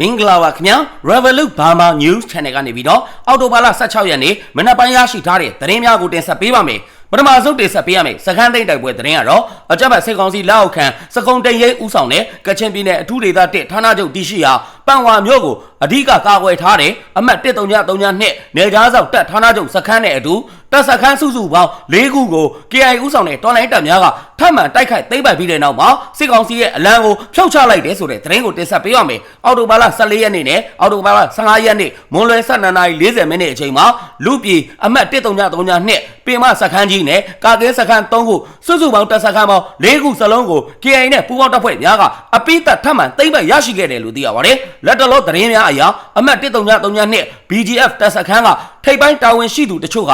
မင်္ဂလာပါခင်ဗျာ Revolut Burma News Channel ကနေပြီးတော့အော်တိုဘာလ16ရက်နေ့မနက်ပိုင်းရရှိထားတဲ့သတင်းများကိုတင်ဆက်ပေးပါမယ်ပထမဆုံးတင်ဆက်ပေးရမယ်စခန်းသိမ်းတိုက်ပွဲသတင်းကတော့အကြမ်းဖက်စစ်ကောင်စီလက်အောက်ခံစကုံတိန်ရဲဦးဆောင်တဲ့ကချင်ပြည်နယ်အထူးဒေသ1ဌာနချုပ်တရှိရာ ပန်ဝါမြို့ကိုအဓိကကာကွယ်ထားတဲ့အမှတ်1332နေကြားဆောက်တပ်ဌာနချုပ်စခန်းနဲ့အတူတပ်စခန်းစုစုပေါင်း၄ခုကို KI ဦးဆောင်တဲ့တော်လိုင်းတပ်များကထပ်မံတိုက်ခိုက်သိမ်းပိုက်ပြီးတဲ့နောက်မှာစစ်ကောင်စီရဲ့အလံကိုဖျောက်ချလိုက်တယ်ဆိုတဲ့သတင်းကိုတင်ဆက်ပေးရမယ်အော်တိုဘာလ14ရက်နေ့နဲ့အော်တိုဘာလ15ရက်နေ့မွန်လွယ်12:40မိနစ်အချိန်မှာလူပြည်အမှတ်1332ပင်မစခန်းကြီးနဲ့ကာကဲစခန်း3ခုစုစုပေါင်းတပ်စခန်းပေါင်း၄ခုစလုံးကို KI နဲ့ပူးပေါင်းတပ်ဖွဲ့များကအပိသက်ထပ်မံသိမ်းပိုက်ရရှိခဲ့တယ်လို့သိရပါတယ်လက်တလောသတင်းများအရအမှတ်1332 BGF တပ်စခန်းကထိပ်ပိုင်းတာဝန်ရှိသူတချို့က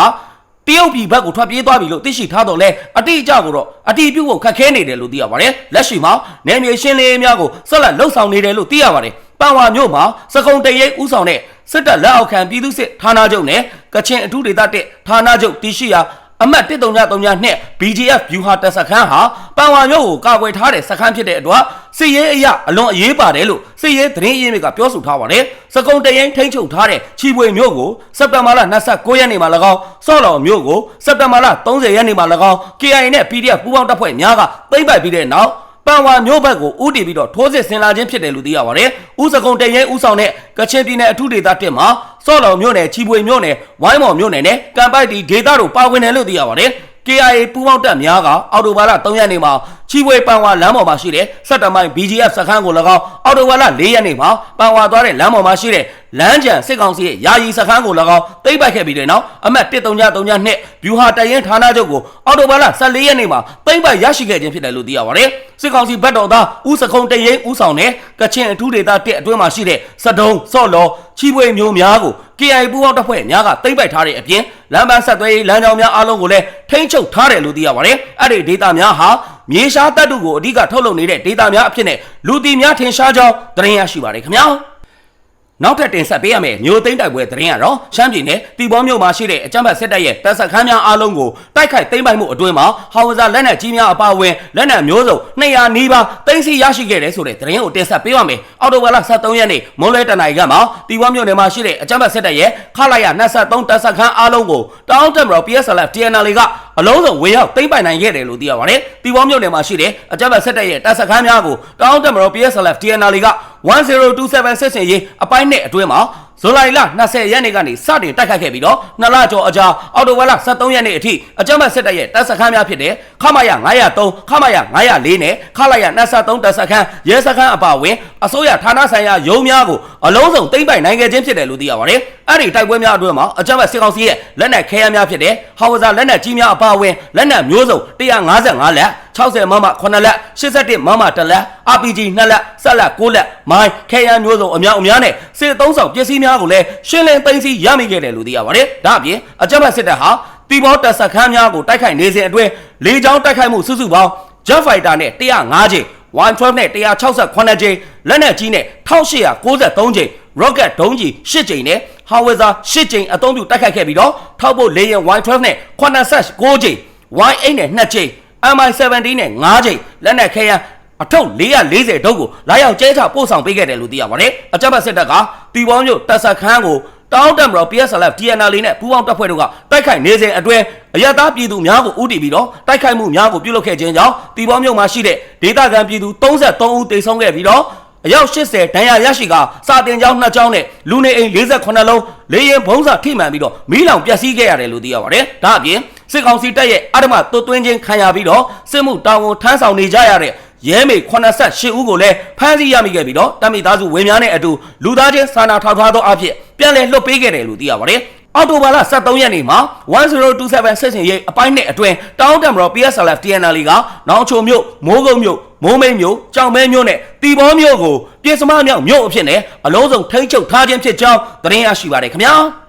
တရုတ်ပြည်ဘက်ကိုထွက်ပြေးသွားပြီလို့သိရှိထားတော့လဲအတိအကျကိုတော့အတိအပြုတ်ကိုခက်ခဲနေတယ်လို့သိရပါတယ်လက်ရှိမှာနယ်မြေရှင်းလင်းရေးများကိုဆက်လက်လှုပ်ဆောင်နေတယ်လို့သိရပါတယ်ပန်ဝါမြို့မှာစကုံတရိပ်ဦးဆောင်တဲ့စစ်တပ်လက်အောက်ခံပြည်သူစစ်ဌာနချုပ်နဲ့ကချင်အထူးဒေသတက်ဌာနချုပ်တရှိရာ အမှတ်1332နဲ့ BGF ဗျူဟာတပ်စခန်းဟာပန်ဝါမြို့ကိုကာကွယ်ထားတဲ့စခန်းဖြစ်တဲ့အတွက်စစ်ရေးအရအလွန်အရေးပါတယ်လို့စစ်ရေးသတင်းရင်းမြစ်ကပြောဆိုထားပါတယ်။စကုံတရင်ထိန်းချုပ်ထားတဲ့ချီပွေမြို့ကိုစက်တင်ဘာလ29ရက်နေ့မှာ၎င်းစော့လော်မြို့ကိုစက်တင်ဘာလ30ရက်နေ့မှာ၎င်း KIA နဲ့ PDF ပူးပေါင်းတပ်ဖွဲ့များကသိမ်းပိုက်ပြီးတဲ့နောက် ပန်ဝါမြို့ဘက်ကိုဥတီပြီးတော့ထိုးစစ်ဆင်လာခြင်းဖြစ်တယ်လို့သိရပါတယ်။ဥစကုံတရင်ဥဆောင်တဲ့ကချင်ပြည်နယ်အထူးဒေသတက်မှာစော့လော်မြို့နယ်ချီပွေမြို့နယ်ဝိုင်းမော်မြို့နယ်နဲ့ကံပိုက်တီဒေသတို့ပါဝင်တယ်လို့သိရပါတယ်။ KIA ပူးပေါင်းတပ်များကအော်တိုဘာလ3ရက်နေ့မှာချီဝေပန်ဝါလမ်းပေါ်မှာရှိတဲ့စက်တမိုင် BGF စခန်းကို၎င်းအော်တိုဘာလ4ရက်နေ့မှာပန်ဝါသွားတဲ့လမ်းပေါ်မှာရှိတဲ့လမ်းကြံစစ်ကောင်စီရဲ့ယာယီစခန်းကို၎င်းသိမ်းပိုက်ခဲ့ပြီးတဲ့နောက်အမှတ်1332နဲ့ဗျူဟာတရင်ဌာနချုပ်ကိုအော်တိုဘာလ14ရက်နေ့မှာသိမ်းပိုက်ရရှိခဲ့ခြင်းဖြစ်တယ်လို့သိရပါတယ်စစ်ကောင်စီဘက်တော်သားဦးစကုံတရင်ဦးဆောင်တဲ့ကချင်အထူးဒေသတက်အတွင်းမှာရှိတဲ့စဒုံစော့လော်ချီဝေမျိုးများကို KI ပူးပေါင်းတပ်ဖွဲ့များကသိမ်းပိုက်ထားတဲ့အပြင်လမ်းပန်းဆက်သွယ်ရေးလမ်းကြောင်းများအားလုံးကိုလည်းထိန်းချုပ်ထားတယ်လို့သိရပါတယ်အဲ့ဒီဒေသများဟာ မြေရှားတပ်တုကိုအဓိကထုတ်လုပ်နေတဲ့ဒေသများအဖြစ်နဲ့လူတီများထင်ရှားကြောင်းသတင်းရရှိပါတယ်ခင်ဗျာနောက်ထပ်တင်ဆက်ပေးရမယ့်မျိုးသိန်းတိုက်ပွဲသတင်းကတော့ရှမ်းပြည်နယ်တီဘောမြို့မှာရှိတဲ့အကြမ်းဖက်စစ်တပ်ရဲ့တပ်စခန်းများအားလုံးကိုတိုက်ခိုက်သိမ်းပိုက်မှုအတွင်းမှာဟောင်ဝဇာလက်နက်ကြီးများအပါအဝင်လက်နက်မျိုးစုံ200နီးပါးသိမ်းဆည်းရရှိခဲ့တယ်ဆိုတဲ့သတင်းကိုတင်ဆက်ပေးပါမယ်။အော်တိုဝါလာ73ရက်နေ့မွန်လွဲတနိုင်ကမှာတီဘောမြို့နယ်မှာရှိတဲ့အကြမ်းဖက်စစ်တပ်ရဲ့ခလာရ23တပ်စခန်းအားလုံးကိုတောင်းတက်မတော် PSLF TNL က အလုံးစုံဝေရောက်သိမ်းပိုက်နိုင်ခဲ့တယ်လို့သိရပါတယ်။တီဘောမြို့နယ်မှာရှိတဲ့အကြမ်းဖက်စစ်တပ်ရဲ့တပ်စခန်းများကိုတောင်းတက်မတော် PSLF TNL က1027စစ်စင်ရေးအပိုင်းနဲ့အတွင်းမှာဇူလိုင်လ20ရက်နေ့ကနေစတင်တိုက်ခိုက်ခဲ့ပြီးတော့နှစ်လကျော်အကြာအော်တိုဝါလ23ရက်နေ့အထိအကြမ်းဖက်စစ်တပ်ရဲ့တပ်စခန်းများဖြစ်တဲ့ခမရ903ခမရ904နဲ့ခလာရ23တပ်စခန်းရဲစခန်းအပါအဝင် အစိုးရဌာနဆိုင်ရာရုံးများကိုအလုံးစုံသိမ်းပိုက်နိုင်ခဲ့ခြင်းဖြစ်တယ်လို့သိရပါတယ်။အဲ့ဒီတိုက်ပွဲများအတွင်းမှာအကြမ်းဖက်စစ်ကောင်စီရဲ့လက်နက်ခဲယမ်းများဖြစ်တဲ့ဟောင်ဝဇာလက်နက်ကြီးများအပါအဝင်လက်နက်မျိုးစုံ155လက်60မမ9လက်81မမ1လက် RPG 2လက်ဆက်လက်6လက်မိုင်းခဲယမ်းမျိုးစုံအများအများနဲ့စစ်သုံးဆောင်ပစ္စည်းများကိုလည်းရှင်းလင်းသိမ်းဆည်းရမိခဲ့တယ်လို့သိရပါတယ်။ဒါအပြင်အကြမ်းဖက်စစ်တပ်ဟာတီဘောတပ်စခန်းများကိုတိုက်ခိုက်နေစဉ်အတွင်းလေကြောင်းတိုက်ခိုက်မှုစုစုပေါင်း Jet Fighter နဲ့105ကြိမ် 112နဲ့168ကြိမ်လက်နက်ကြီးနဲ့1893ကြိမ် Rocket ဒုံးကြီး8ကြိမ်နဲ့ Howitzer 8ကြိမ်အသုံးပြုတိုက်ခိုက်ခဲ့ပြီးတော့ထောက်ဖို့လေယာဉ် Y12 နဲ့86ကြိမ် Y8 နဲ့2ကြိမ် MI17 နဲ့9ကြိမ်လက်နက်ခဲယမ်းအထုပ်440ဒုတ်ကိုလာရောက်ကျဲချပို့ဆောင်ပေးခဲ့တယ်လို့သိရပါတယ်။အကြမ်းဖက်စစ်တပ်ကတီဘောမျိုးတပ်စခန်းကို တောင်းတမတော် PSLF TNL နဲ့ပူးပေါင်းတပ်ဖွဲ့တို့ကတိုက်ခိုက်နေစဉ်အတွင်းအရတားပြည်သူများကိုဥတီပြီးတော့တိုက်ခိုက်မှုများကိုပြုလုပ်ခဲ့ခြင်းကြောင့်တီဘောမျိုးမှာရှိတဲ့ဒေသခံပြည်သူ33ဦးသေဆုံးခဲ့ပြီးတော့အယောက်80ဒဏ်ရာရရှိကစာတင်ကျောင်း2ကျောင်းနဲ့လူနေအိမ်48လုံးလေရင်ဘုံစာထိမှန်ပြီးတော့မီးလောင်ပျက်စီးခဲ့ရတယ်လို့သိရပါတယ်။ဒါအပြင်စစ်ကောင်စီတပ်ရဲ့အဓမ္မသွတ်သွင်းခြင်းခံရပြီးတော့စစ်မှုတောင်းဝန်ထမ်းဆောင်နေကြရတဲ့ရဲမေ88ဦးကိုလည်းဖမ်းဆီးရမိခဲ့ပြီးတော့တမိသားစုဝင်းများနဲ့အတူလူသားချင်းစာနာထောက်ထားသောအဖြစ် ပြန်လည်လွှတ်ပေးခဲ့တယ်လို့သိရပါတယ်။အော်တိုဘာလ23ရက်နေ့မှာ1027ဆက်စင်ရေးအပိုင်းနဲ့အတွင်းတောင်းတမတော် PSLF TNL ကနောင်ချိုမြို့မိုးကုတ်မြို့မိုးမိတ်မြို့ကြောင်မဲမြို့နဲ့တီဘောမြို့ကိုပြည်စမမြောက်မြို့အဖြစ်နဲ့အလုံးစုံထိန်းချုပ်ထားခြင်းဖြစ်ကြောင်းသတင်းရရှိပါတယ်ခင်ဗျာ။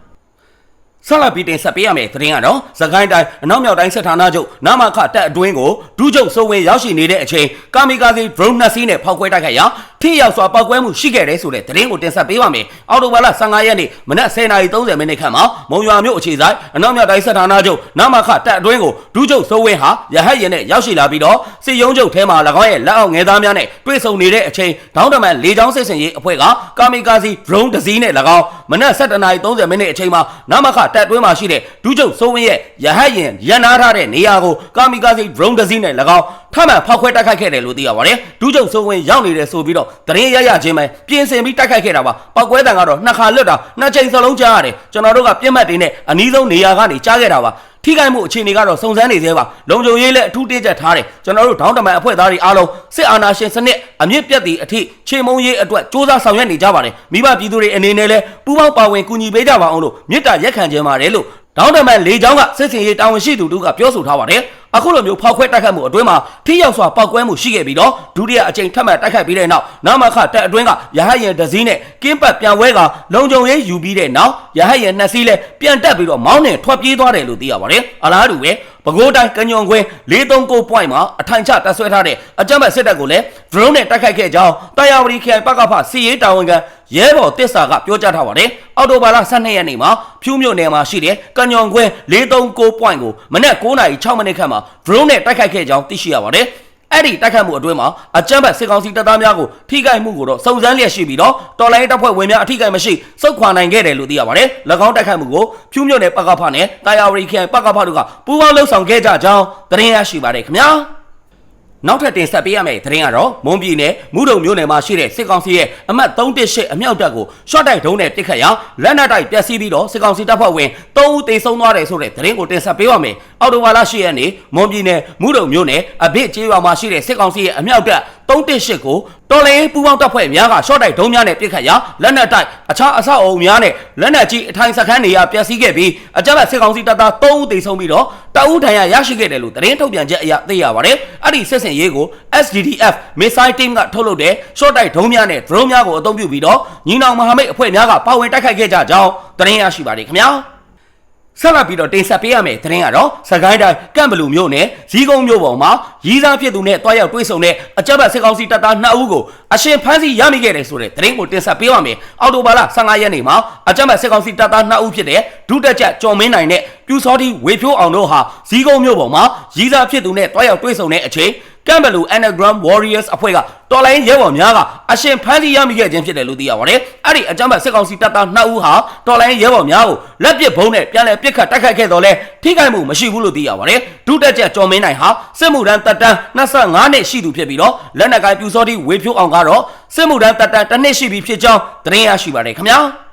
ဆက်လက်ပြီးတင်ဆက်ပေးရမယ့်သတင်းကတော့သခိုင်းတိုင်းအနောက်မြောက်တိုင်းစစ်ဌာနချုပ်နမခတပ်အတွင်းကိုဒုချုပ်စိုးဝင်းရောက်ရှိနေတဲ့အချိန်ကာမီကာစီ drone နှစ်စီးနဲ့ဖောက်ခွဲတိုက်ခိုက်ရာ ထိထိရောက်စွာပောက်ကွဲမှုရှိခဲ့တယ်ဆိုတဲ့သတင်းကိုတင်ဆက်ပေးပါမယ်။အော်တိုဘာလ15ရက်နေ့မနက်10:30မိနစ်ခန့်မှာမုံရွာမြို့အခြေဆိုင်အနောက်မြောက်တိုင်းစစ်ဌာနချုပ်နမခတပ်အတွင်းကိုဒုချုပ်စိုးဝင်းဟာရဟတ်ရင်နဲ့ရောက်ရှိလာပြီးတော့စစ်ရုံးချုပ်ထဲမှာ၎င်းရဲ့လက်အောက်ငယ်သားများနဲ့တွေ့ဆုံနေတဲ့အချိန်ဒေါင်းတမန်လေကြောင်းစစ်စင်ရေးအဖွဲ့ကကာမီကာစီ drone တစ်စီးနဲ့၎င်းမနက်7:30မိနစ်အချိန်မှာနမခတပ်အတွင်းမှာရှိတဲ့ဒုချုပ်စိုးဝင်းရဲ့ရဟတ်ရင်ရန်နာထားတဲ့နေရာကိုကာမီကာစီ drone တစ်စီးနဲ့၎င်းထပ်မံဖောက်ခွဲတိုက်ခိုက်ခဲ့တယ်လို့သိရပါတယ်ဒုချုပ်စိုးဝင်းရောက်နေတယ်ဆိုပြီးတော့သတင်းရရချင်းပဲပြင်ဆင်ပြီးတိုက်ခိုက်ခဲ့တာပါပောက်ကွဲတံကတော့နှစ်ခါလွတ်တာနှစ်ချိန်စလုံးကြားရတယ်ကျွန်တော်တို့ကပြစ်မှတ်တွေနဲ့အနီးဆုံးနေရာကနေကြားခဲ့တာပါထိခိုက်မှုအခြေအနေကတော့စုံစမ်းနေသေးပါလုံခြုံရေးလည်းအထူးတင်းကျပ်ထားတယ်ကျွန်တော်တို့ဒေါင်းတမန်အဖွဲ့သားတွေအားလုံးစစ်အာဏာရှင်စနစ်အမြင့်ပြတ်သည့်အထိခြေမုံရေးအတွက်စ조사ဆောင်ရွက်နေကြပါတယ်မိဘပြည်သူတွေအနေနဲ့လည်းပူးပေါင်းပါဝင်ကူညီပေးကြပါအောင်လို့မြစ်တာရက်ခံခြင်းပါတယ်လို့ဒေါင်းတမန်လေချောင်းကစစ်စင်ရေးတာဝန်ရှိသူတို့ကပြောဆိုထားပါတယ် အခုလိုမျိုးဖောက်ခွဲတိုက်ခိုက်မှုအတွင်းမှာထိရောက်စွာပောက်ကွဲမှုရှိခဲ့ပြီးတော့ဒုတိယအကြိမ်ထပ်မံတိုက်ခိုက်ပြီးတဲ့နောက်နမခတက်အတွင်းကရဟတ်ရင်တစ်စီးနဲ့ကင်းပတ်ပြန်ဝဲကလုံခြုံရေးယူပြီးတဲ့နောက်ရဟတ်ရင်နှစ်စီးလည်းပြန်တက်ပြီးတော့မောင်းနှင်ထွက်ပြေးသွားတယ်လို့သိရပါတယ်အလားတူပဲ ပဲခူးတိုင်းကညွန်ခွင်း439 point မှာအထိုင်ချတပ်ဆွဲထားတဲ့အကြမ်းဖက်စစ်တပ်ကိုလည်း drone နဲ့တိုက်ခိုက်ခဲ့ကြောင်းတာယာဝတီခရိုင်ပကဖစီရေးတာဝန်ခံရဲဘော်တစ္ဆာကပြောကြားထားပါတယ်။အော်တိုဘာလ12ရက်နေ့မှာဖြူးမြို့နယ်မှာရှိတဲ့ကညွန်ခွင်း439 point ကိုမနက်9:06မိနစ်ခန့်မှာ drone နဲ့တိုက်ခိုက်ခဲ့ကြောင်းသိရှိရပါတယ်။ အဲ့ဒီတိုက်ခတ်မှုအတွင်းမှာအကြမ်းဖက်စစ်ကောင်စီတပ်သားများကိုထိခိုက်မှုကိုတော့စုံစမ်းလျက်ရှိပြီးတော့တော်လိုင်းတပ်ဖွဲ့ဝင်များအထိခိုက်မရှိစုခွာနိုင်ခဲ့တယ်လို့သိရပါတယ်။၎င်းတိုက်ခတ်မှုကိုဖြူးမြို့နယ်ပကဖနဲ့တာယာဝတီခရိုင်ပကဖတို့ကပူးပေါင်းလှုပ်ဆောင်ခဲ့ကြကြောင်းသတင်းရရှိပါတယ်ခင်ဗျာ။ နောက်ထပ်တင်ဆက်ပေးရမယ့်သတင်းကတော့မွန်ပြည်နယ်မူတုံမြို့နယ်မှာရှိတဲ့စစ်ကောင်စီရဲ့အမှတ်318အမြောက်တပ်ကိုရှော့တိုက်ဒုံးနဲ့ပစ်ခတ်ရာလက်နက်တိုက်ပျက်စီးပြီးတော့စစ်ကောင်စီတပ်ဖွဲ့ဝင်3ဦးသေဆုံးသွားတယ်ဆိုတဲ့သတင်းကိုတင်ဆက်ပေးပါမယ်။အော်တိုဝါလာရှိရက်နေ့မွန်ပြည်နယ်မူတုံမြို့နယ်အဘစ်ကျေးရွာမှာရှိတဲ့စစ်ကောင်စီရဲ့အမြောက်တပ်318ကိုတော်လိုင်းပူပေါင်းတပ်ဖွဲ့များကရှော့တိုက်ဒုံးများနဲ့ပစ်ခတ်ရာလက်နက်တိုက်အခြားအဆောက်အအုံများနဲ့လက်နက်ကြီးအထိုင်စခန်းတွေရပျက်စီးခဲ့ပြီးအကြမ်းဖက်စစ်ကောင်စီတပ်သား3ဦးသေဆုံးပြီးတော့တအူးဒဏ်ရာရရှိခဲ့တယ်လို့သတင်းထုတ်ပြန်ချက်အရသိရပါတယ်။အဲ့ဒီစစ်စင်ရေးကို SDDF missile team ကထုတ်လုပ်တဲ့ short တိုက်ဒုံးများနဲ့ drone များကိုအသုံးပြုပြီးတော့ညီနောင်မဟာမိတ်အဖွဲ့များကပါဝင်တိုက်ခိုက်ခဲ့ကြကြောင်းသတင်းရရှိပါတယ်ခင်ဗျာ။ ဆက်လက်ပြီးတော့တင်ဆက်ပေးရမယ့်သတင်းကတော့စကိုင်းတိုင်းကန့်ဘလူမျိုးနဲ့ဇီးကုန်းမျိုးပေါ်မှာရီးစားဖြစ်သူနဲ့တွားရောက်တွေ့ဆုံတဲ့အကြမ်းဖက်စစ်ကောင်စီတပ်သား2ဦးကိုအရှင်ဖမ်းဆီးရမိခဲ့တယ်ဆိုတဲ့သတင်းကိုတင်ဆက်ပေးပါမယ်။အော်တိုဘာလ15ရက်နေ့မှာအကြမ်းဖက်စစ်ကောင်စီတပ်သား2ဦးဖြစ်တဲ့ဒုတက်ချက်ကျော်မင်းနိုင်နဲ့ပြူစောတိဝေဖြိုးအောင်တို့ဟာဇီးကုန်းမျိုးပေါ်မှာရီးစားဖြစ်သူနဲ့တွားရောက်တွေ့ဆုံတဲ့အချိန် ကမ်ဘလူ Anagram Warriors အဖွဲ့ကတော်လိုင်းရဲဘော်များကအရှင်ဖမ်းဆီးရမိခဲ့ခြင်းဖြစ်တယ်လို့သိရပါတယ်။အဲ့ဒီအကြမ်းဖက်စစ်ကောင်စီတပ်သား2ဦးဟာတော်လိုင်းရဲဘော်များကိုလက်ပစ်ဘုံနဲ့ပြန်လည်ပစ်ခတ်တိုက်ခိုက်ခဲ့တော့လဲထိခိုက်မှုမရှိဘူးလို့သိရပါတယ်။ဒုတက်ချက်ကျော်မင်းနိုင်ဟာစစ်မှုထမ်းတပ်တန်း25နှစ်ရှိသူဖြစ်ပြီးတော့လက်နက်ကိုင်ပြူစောတိဝေဖြိုးအောင်ကတော့စစ်မှုထမ်းတပ်တန်းတစ်နှစ်ရှိပြီဖြစ်ကြောင်းသတင်းရရှိပါတယ်ခင်ဗျာ။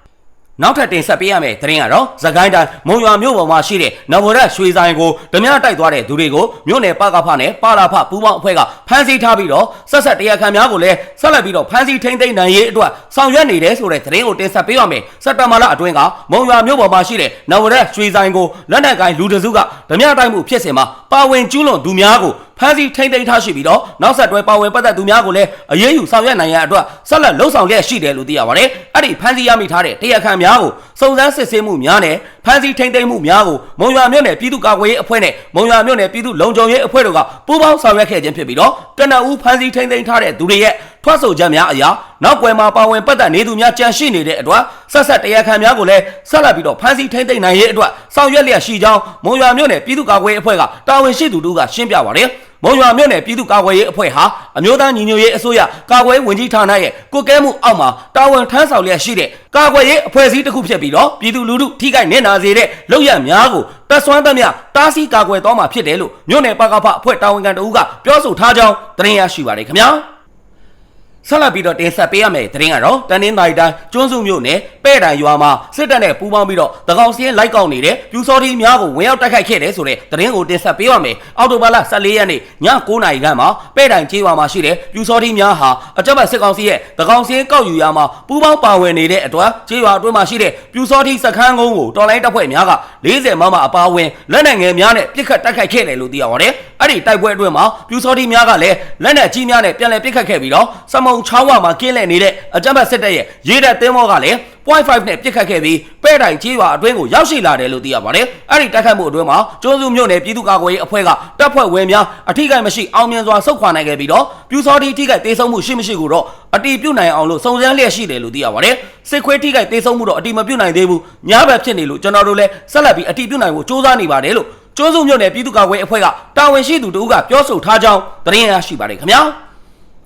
နောက်ထပ်တင်ဆက်ပေးရမယ့်သတင်းကတော့သခိုင်းတိုင်းမုံရွာမြို့ပေါ်မှာရှိတဲ့နဝရရွှေဆိုင်ကိုဓမြတိုက်သွားတဲ့သူတွေကိုမြို့နယ်ပကဖနဲ့ပါလာဖပူးပေါင်းအဖွဲ့ကဖမ်းဆီးထားပြီးတော့ဆက်ဆက်တရားခံများကိုလည်းဆက်လက်ပြီးတော့ဖမ်းဆီးထိန်းသိမ်းနိုင်ရေးအတွက်ဆောင်ရွက်နေတယ်ဆိုတဲ့သတင်းကိုတင်ဆက်ပေးရမယ်စက်တဘာလအတွင်းကမုံရွာမြို့ပေါ်မှာရှိတဲ့နဝရရွှေဆိုင်ကိုလက်နက်ကိုင်လူတစုကဓမြတိုက်မှုဖြစ်စဉ်မှာပါဝင်ကျူးလွန်သူများကိုဖမ်းဆီးထိန်းသိမ်းထားရှိပြီးတော့နောက်ဆက်တွဲပါဝင်ပတ်သက်သူများကိုလည်းအရေးယူဆောင်ရွက်နိုင်ရန်အတွက်ဆက်လက်လှုံ့ဆော်ခဲ့ရှိတယ်လို့သိရပါတယ်။အဲ့ဒီဖမ်းဆီးရမိထားတဲ့တရားခံများကိုစုံစမ်းစစ်ဆေးမှုများနဲ့ဖမ်းဆီးထိန်းသိမ်းမှုများကိုမုံရွာမြို့နယ်ပြည်သူ့ကာကွယ်ရေးအဖွဲ့နဲ့မုံရွာမြို့နယ်ပြည်သူ့လုံခြုံရေးအဖွဲ့တို့ကပူးပေါင်းဆောင်ရွက်ခဲ့ခြင်းဖြစ်ပြီးတော့ကနအူးဖမ်းဆီးထိန်းသိမ်းထားတဲ့သူတွေရဲ့ထွက်ဆိုချက်များအရာနောက်ွယ်မှာပါဝင်ပတ်သက်နေသူများကြန့်ရှိနေတဲ့အတွက်ဆက်ဆက်တရားခံများကိုလည်းဆက်လက်ပြီးတော့ဖမ်းဆီးထိန်းသိမ်းနိုင်ရေးအတွက်ဆောင်ရွက်လျက်ရှိကြောင်းမုံရွာမြို့နယ်ပြည်သူ့ကာကွယ်ရေးအဖွဲ့ကတာဝန်ရှိသူတို့ကရှင်းပြပါတယ် မုံရွာမြို့နယ်ပြည်သူ့ကာကွယ်ရေးအဖွဲ့ဟာအမျိုးသားညီညွတ်ရေးအစိုးရကာကွယ်ဝင်ကြီးဌာနရဲ့ကုကဲမှုအောက်မှာတာဝန်ထမ်းဆောင်လျက်ရှိတဲ့ကာကွယ်ရေးအဖွဲ့အစည်းတစ်ခုဖြစ်ပြီးတော့ပြည်သူလူထုထိခိုက်နေနာစေတဲ့လုပ်ရများကိုတပ်ဆွမ်းသမျှတားဆီးကာကွယ်တော်မှာဖြစ်တယ်လို့မြို့နယ်ပကဖအဖွဲ့တာဝန်ခံတဦးကပြောဆိုထားကြောင်းသတင်းရရှိပါတယ်ခင်ဗျာ ဆက်လက်ပြီးတော့တင်ဆက်ပေးရမယ့်သတင်းကတော့တနင်္သာရီတိုင်းကျွန်းစုမြို့နယ်ပဲ့တိုင်ရွာမှာစစ်တပ်နဲ့ပူးပေါင်းပြီးတော့တကောင်စီရင်လိုက်ကောက်နေတဲ့ပြူစောတိများကိုဝင်ရောက်တိုက်ခိုက်ခဲ့တယ်ဆိုတဲ့သတင်းကိုတင်ဆက်ပေးရမယ်။အောက်တိုဘာလ14ရက်နေ့ည9:00နာရီခန့်မှာပဲ့တိုင်ကျေးရွာမှာရှိတဲ့ပြူစောတိများဟာအကြမ်းဖက်စစ်ကောင်စီရဲ့တကောင်စီရင်ကောက်ယူရာမှာပူးပေါင်းပါဝင်နေတဲ့အတွက်ကျေးရွာအတွင်းမှာရှိတဲ့ပြူစောတိစခန်းကုန်းကိုတော်လိုင်းတပ်ဖွဲ့များက40မမအပါအဝင်လက်နက်ငယ်များနဲ့ပစ်ခတ်တိုက်ခိုက်ခဲ့တယ်လို့သိရပါတယ်။အဲ့ဒီတိုက်ပွဲအတွင်းမှာပြူစောတိများကလည်းလက်နက်ကြီးများနဲ့ပြန်လည်ပစ်ခတ်ခဲ့ပြီးတော့စမုံချောင်းဝမှာကင်းလည်နေတဲ့အကြမ်းဖက်စစ်တပ်ရဲ့ရေးတပ်တင်းမောကလည်း .5 နဲ့ပြစ်ခတ်ခဲ့ပြီးပဲ့တိုင်ကြီးရွာအတွင်းကိုရောက်ရှိလာတယ်လို့သိရပါတယ်အဲ့ဒီတိုက်ခိုက်မှုအတွင်းမှာကျွန်းစုမြို့နယ်ပြည်သူ့ကာကွယ်ရေးအဖွဲ့ကတပ်ဖွဲ့ဝင်များအထိကိမရှိအောင်မြင်စွာဆုတ်ခွာနိုင်ခဲ့ပြီးတော့ပြူစောတိထိခိုက်ဒေဆုံးမှုရှိမရှိကိုတော့အတီးပြုတ်နိုင်အောင်လို့စုံစမ်းလျက်ရှိတယ်လို့သိရပါတယ်စစ်ခွေးထိခိုက်ဒေဆုံးမှုတော့အတီးမပြုတ်နိုင်သေးဘူးညားဘက်ဖြစ်နေလို့ကျွန်တော်တို့လည်းဆက်လက်ပြီးအတီးပြုတ်နိုင်ဖို့စ조사နေပါတယ်လို့ကျွန်းစုမြို့နယ်ပြည်သူ့ကာကွယ်ရေးအဖွဲ့ကတာဝန်ရှိသူတို့ကပြောဆိုထားကြောင်းသတင်းရရှိပါတယ်ခင်ဗျာ